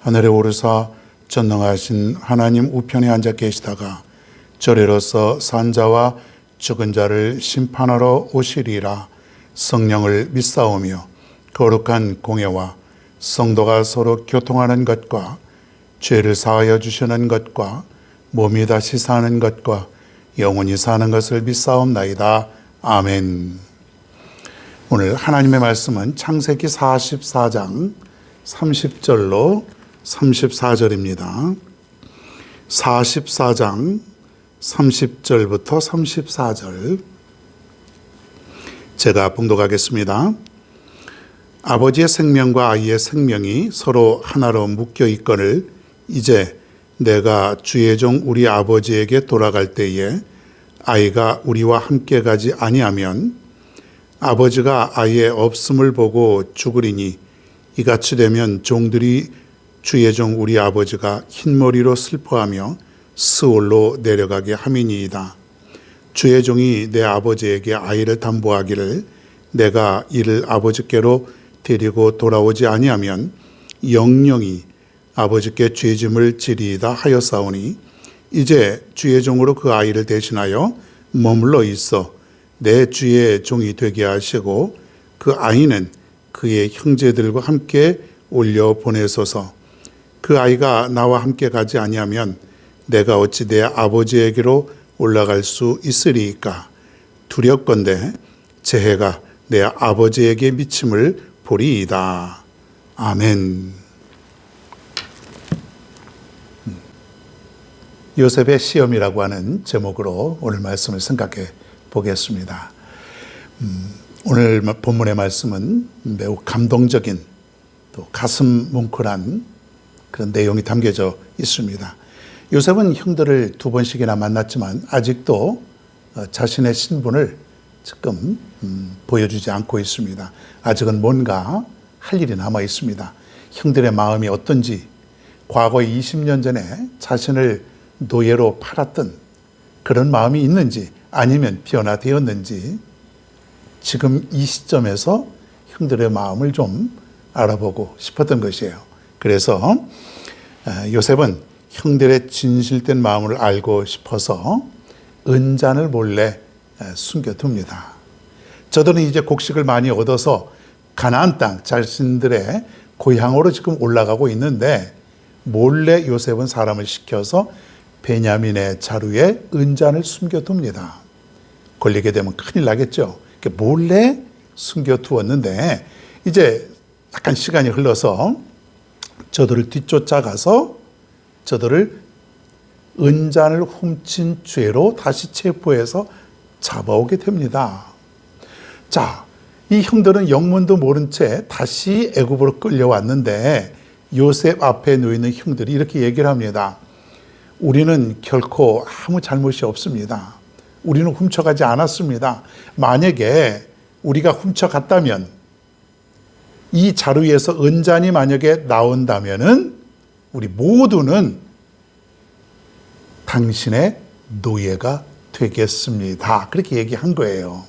하늘에 오르사 전능하신 하나님 우편에 앉아 계시다가 저리로서 산자와 죽은 자를 심판하러 오시리라 성령을 믿사오며 거룩한 공예와 성도가 서로 교통하는 것과 죄를 사하여 주시는 것과 몸이 다시 사는 것과 영원히 사는 것을 믿사옵나이다. 아멘. 오늘 하나님의 말씀은 창세기 44장 30절로 34절입니다. 44장 30절부터 34절 제가 봉독하겠습니다. 아버지의 생명과 아이의 생명이 서로 하나로 묶여 있거늘 이제 내가 주의 종 우리 아버지에게 돌아갈 때에 아이가 우리와 함께 가지 아니하면 아버지가 아이의 없음을 보고 죽으리니 이같이 되면 종들이 주의 종 우리 아버지가 흰머리로 슬퍼하며 스올로 내려가게 함이니이다. 주의 종이 내 아버지에게 아이를 담보하기를 내가 이를 아버지께로 데리고 돌아오지 아니하면 영영이 아버지께 죄짐을 지리이다 하였사오니 이제 주의 종으로 그 아이를 대신하여 머물러 있어 내 주의 종이 되게 하시고 그 아이는 그의 형제들과 함께 올려 보내소서 그 아이가 나와 함께 가지 아니하면 내가 어찌 내 아버지에게로 올라갈 수 있으리이까 두렵건대 재해가 내 아버지에게 미침을 보리이다. 아멘. 요셉의 시험이라고 하는 제목으로 오늘 말씀을 생각해 보겠습니다. 음, 오늘 본문의 말씀은 매우 감동적인 또 가슴 뭉클한 그런 내용이 담겨져 있습니다. 요셉은 형들을 두 번씩이나 만났지만 아직도 어, 자신의 신분을 지금 음, 보여주지 않고 있습니다. 아직은 뭔가 할 일이 남아 있습니다. 형들의 마음이 어떤지 과거 20년 전에 자신을 노예로 팔았던 그런 마음이 있는지 아니면 변화되었는지 지금 이 시점에서 형들의 마음을 좀 알아보고 싶었던 것이에요. 그래서 요셉은 형들의 진실된 마음을 알고 싶어서 은잔을 몰래 숨겨둡니다. 저들은 이제 곡식을 많이 얻어서 가나안 땅 자신들의 고향으로 지금 올라가고 있는데 몰래 요셉은 사람을 시켜서 베냐민의 자루에 은잔을 숨겨둡니다. 걸리게 되면 큰일 나겠죠. 몰래 숨겨두었는데 이제 약간 시간이 흘러서 저들을 뒤쫓아가서 저들을 은잔을 훔친 죄로 다시 체포해서 잡아오게 됩니다. 자, 이 형들은 영문도 모른 채 다시 애굽으로 끌려왔는데 요셉 앞에 놓이는 형들이 이렇게 얘기를 합니다. 우리는 결코 아무 잘못이 없습니다. 우리는 훔쳐가지 않았습니다. 만약에 우리가 훔쳐갔다면 이 자루에서 은잔이 만약에 나온다면은 우리 모두는 당신의 노예가 되겠습니다. 그렇게 얘기한 거예요.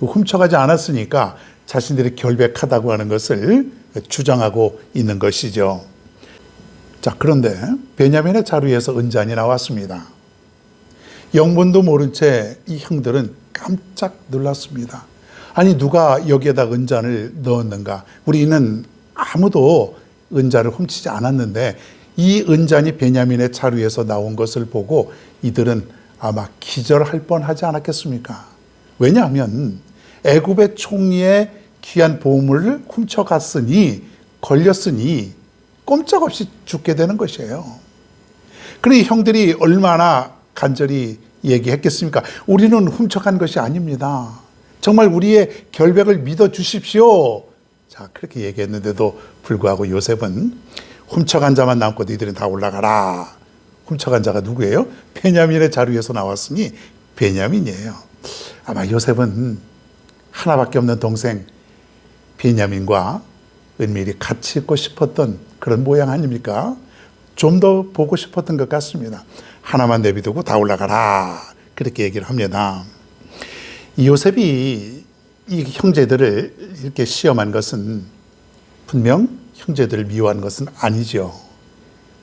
훔쳐가지 않았으니까 자신들이 결백하다고 하는 것을 주장하고 있는 것이죠. 자, 그런데 베냐민의 자루에서 은잔이 나왔습니다. 영문도 모른 채 이 형들은 깜짝 놀랐습니다. 아니, 누가 여기에다 은잔을 넣었는가? 우리는 아무도 은잔을 훔치지 않았는데 이 은잔이 베냐민의 자루에서 나온 것을 보고 이들은 아마 기절할 뻔하지 않았겠습니까? 왜냐하면 애굽의 총리의 귀한 보물을 훔쳐갔으니 걸렸으니 꼼짝없이 죽게 되는 것이에요. 그러니 형들이 얼마나 간절히 얘기했겠습니까? 우리는 훔쳐간 것이 아닙니다. 정말 우리의 결백을 믿어 주십시오. 자, 그렇게 얘기했는데도 불구하고 요셉은 훔쳐간 자만 남고 너희들은 다 올라가라. 훔쳐간 자가 누구예요? 베냐민의 자루에서 나왔으니 베냐민이에요. 아마 요셉은 하나밖에 없는 동생 베냐민과 은밀히 같이 있고 싶었던 그런 모양 아닙니까? 좀 더 보고 싶었던 것 같습니다. 하나만 내비두고 다 올라가라. 그렇게 얘기를 합니다. 이 요셉이 이 형제들을 이렇게 시험한 것은 분명 형제들을 미워한 것은 아니죠.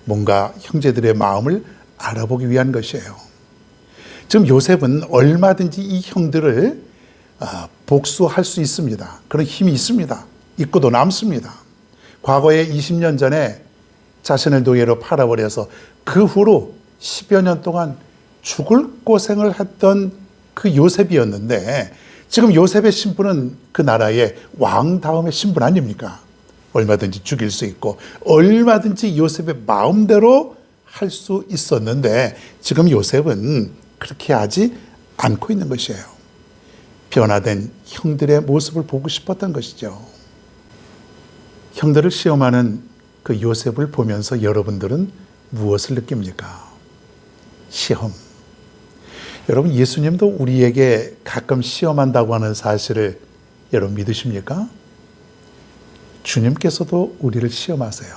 뭔가 형제들의 마음을 알아보기 위한 것이에요. 지금 요셉은 얼마든지 이 형들을 아, 복수할 수 있습니다. 그런 힘이 있습니다. 있고도 남습니다. 과거에 20년 전에 자신을 노예로 팔아버려서 그 후로 10여 년 동안 죽을 고생을 했던 그 요셉이었는데 지금 요셉의 신분은 그 나라의 왕 다음의 신분 아닙니까? 얼마든지 죽일 수 있고 얼마든지 요셉의 마음대로 할 수 있었는데 지금 요셉은 그렇게 하지 않고 있는 것이에요. 변화된 형들의 모습을 보고 싶었던 것이죠. 형들을 시험하는 그 요셉을 보면서 여러분들은 무엇을 느낍니까? 시험. 여러분, 예수님도 우리에게 가끔 시험한다고 하는 사실을 여러분 믿으십니까? 주님께서도 우리를 시험하세요.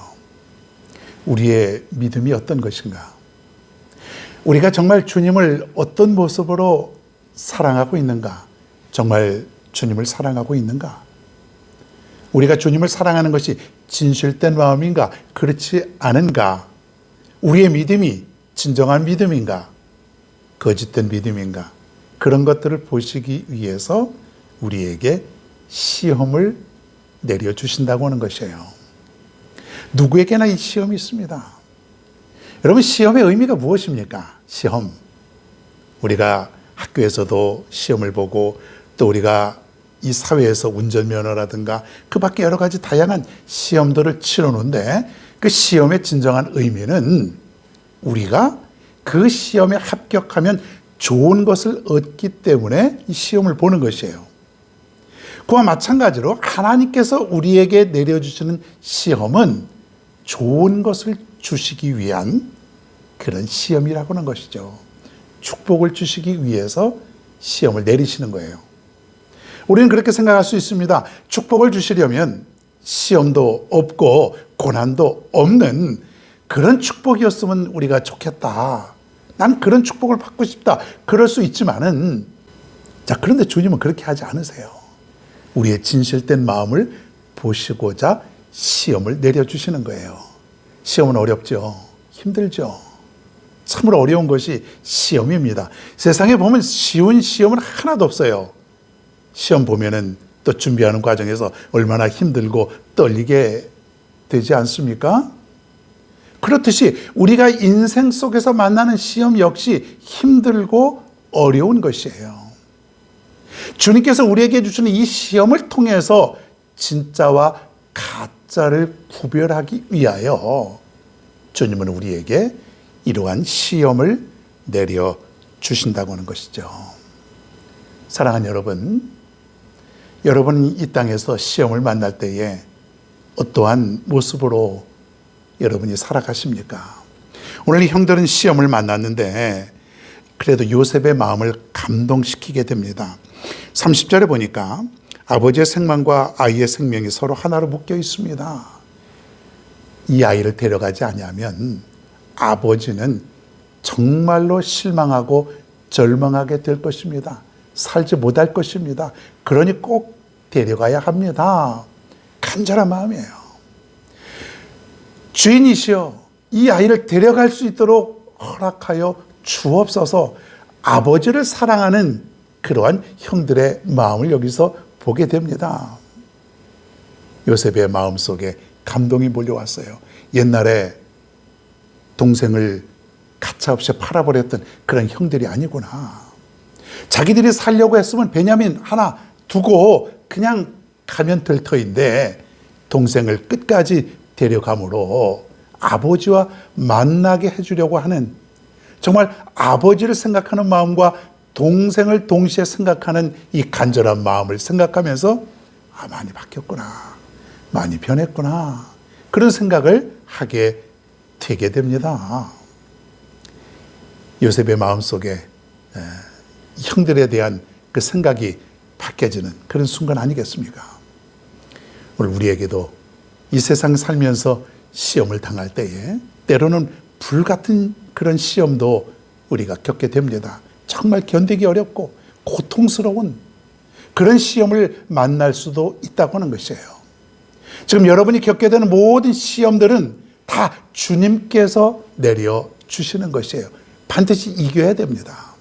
우리의 믿음이 어떤 것인가? 우리가 정말 주님을 어떤 모습으로 사랑하고 있는가? 정말 주님을 사랑하고 있는가? 우리가 주님을 사랑하는 것이 진실된 마음인가? 그렇지 않은가? 우리의 믿음이 진정한 믿음인가? 거짓된 믿음인가? 그런 것들을 보시기 위해서 우리에게 시험을 내려주신다고 하는 것이에요. 누구에게나 이 시험이 있습니다. 여러분, 시험의 의미가 무엇입니까? 시험. 우리가 학교에서도 시험을 보고 또 우리가 이 사회에서 운전면허라든가 그 밖에 여러 가지 다양한 시험들을 치르는데 그 시험의 진정한 의미는 우리가 그 시험에 합격하면 좋은 것을 얻기 때문에 이 시험을 보는 것이에요. 그와 마찬가지로 하나님께서 우리에게 내려주시는 시험은 좋은 것을 주시기 위한 그런 시험이라고 하는 것이죠. 축복을 주시기 위해서 시험을 내리시는 거예요. 우리는 그렇게 생각할 수 있습니다. 축복을 주시려면 시험도 없고 고난도 없는 그런 축복이었으면 우리가 좋겠다. 난 그런 축복을 받고 싶다. 그럴 수 있지만은 자, 그런데 주님은 그렇게 하지 않으세요. 우리의 진실된 마음을 보시고자 시험을 내려주시는 거예요. 시험은 어렵죠. 힘들죠. 참으로 어려운 것이 시험입니다. 세상에 보면 쉬운 시험은 하나도 없어요. 시험 보면은 또 준비하는 과정에서 얼마나 힘들고 떨리게 되지 않습니까? 그렇듯이 우리가 인생 속에서 만나는 시험 역시 힘들고 어려운 것이에요. 주님께서 우리에게 주시는 이 시험을 통해서 진짜와 가짜를 구별하기 위하여 주님은 우리에게 이러한 시험을 내려 주신다고 하는 것이죠. 사랑하는 여러분, 여러분이 이 땅에서 시험을 만날 때에 어떠한 모습으로 여러분이 살아가십니까? 오늘 이 형들은 시험을 만났는데 그래도 요셉의 마음을 감동시키게 됩니다. 30절에 보니까 아버지의 생명과 아이의 생명이 서로 하나로 묶여 있습니다. 이 아이를 데려가지 아니하면 아버지는 정말로 실망하고 절망하게 될 것입니다. 살지 못할 것입니다. 그러니 꼭 데려가야 합니다. 간절한 마음이에요. 주인이시여, 이 아이를 데려갈 수 있도록 허락하여 주옵소서 아버지를 사랑하는 그러한 형들의 마음을 여기서 보게 됩니다. 요셉의 마음 속에 감동이 몰려왔어요. 옛날에 동생을 가차없이 팔아버렸던 그런 형들이 아니구나. 자기들이 살려고 했으면 베냐민 하나 두고 그냥 가면 될 터인데 동생을 끝까지 데려감으로 아버지와 만나게 해주려고 하는 정말 아버지를 생각하는 마음과 동생을 동시에 생각하는 이 간절한 마음을 생각하면서 아, 많이 바뀌었구나. 많이 변했구나. 그런 생각을 하게 되게 됩니다. 요셉의 마음 속에 에, 형들에 대한 그 생각이 바뀌어지는 그런 순간 아니겠습니까? 오늘 우리에게도 이 세상 살면서 시험을 당할 때에 때로는 불같은 그런 시험도 우리가 겪게 됩니다. 정말 견디기 어렵고 고통스러운 그런 시험을 만날 수도 있다고 하는 것이에요. 지금 여러분이 겪게 되는 모든 시험들은 다 주님께서 내려 주시는 것이에요. 반드시 이겨야 됩니다.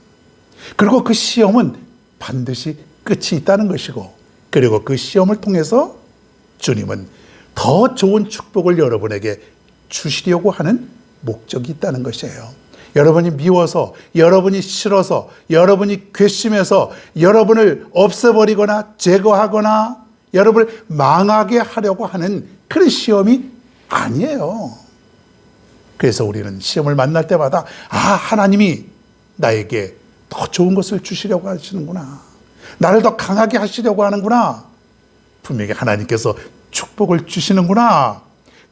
그리고 그 시험은 반드시 끝이 있다는 것이고, 그리고 그 시험을 통해서 주님은 더 좋은 축복을 여러분에게 주시려고 하는 목적이 있다는 것이에요. 여러분이 미워서, 여러분이 싫어서, 여러분이 괘씸해서 여러분을 없애버리거나 제거하거나 여러분을 망하게 하려고 하는 그런 시험이 아니에요. 그래서 우리는 시험을 만날 때마다 아, 하나님이 나에게 더 좋은 것을 주시려고 하시는구나. 나를 더 강하게 하시려고 하는구나. 분명히 하나님께서 축복을 주시는구나.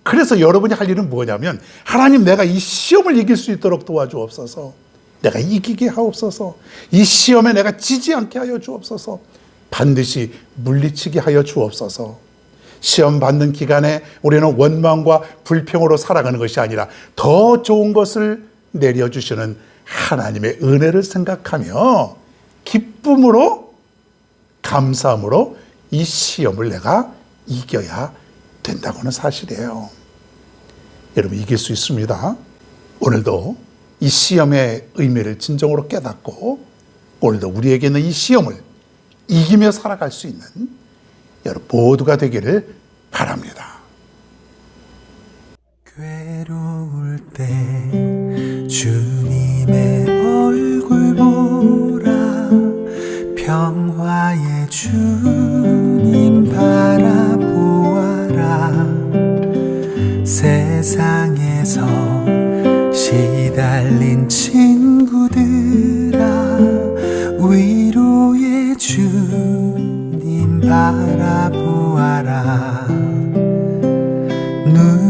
그래서 여러분이 할 일은 뭐냐면 하나님 내가 이 시험을 이길 수 있도록 도와주옵소서. 내가 이기게 하옵소서. 이 시험에 내가 지지 않게 하여 주옵소서. 반드시 물리치게 하여 주옵소서. 시험 받는 기간에 우리는 원망과 불평으로 살아가는 것이 아니라 더 좋은 것을 내려주시는 하나님의 은혜를 생각하며 기쁨으로 감사함으로 이 시험을 내가 이겨야 된다고는 사실이에요. 여러분 이길 수 있습니다. 오늘도 이 시험의 의미를 진정으로 깨닫고 오늘도 우리에게는 이 시험을 이기며 살아갈 수 있는 여러분 모두가 되기를 바랍니다. 괴로울 mı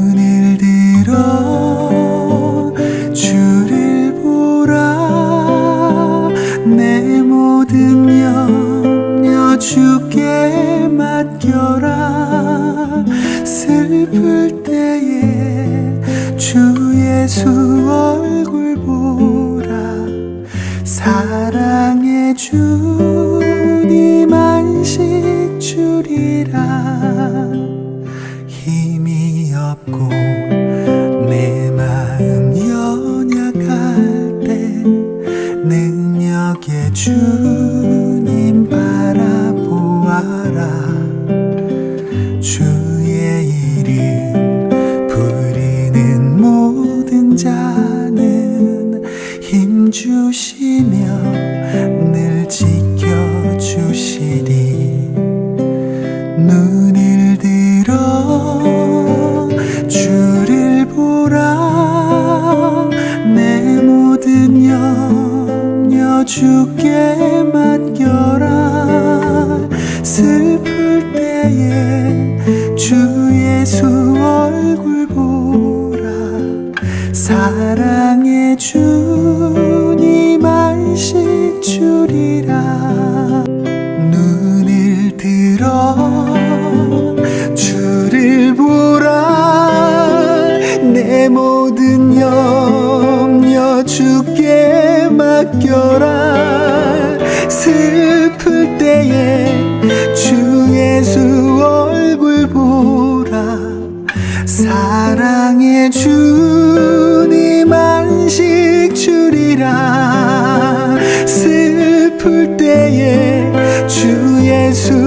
슬플 때에 주 예수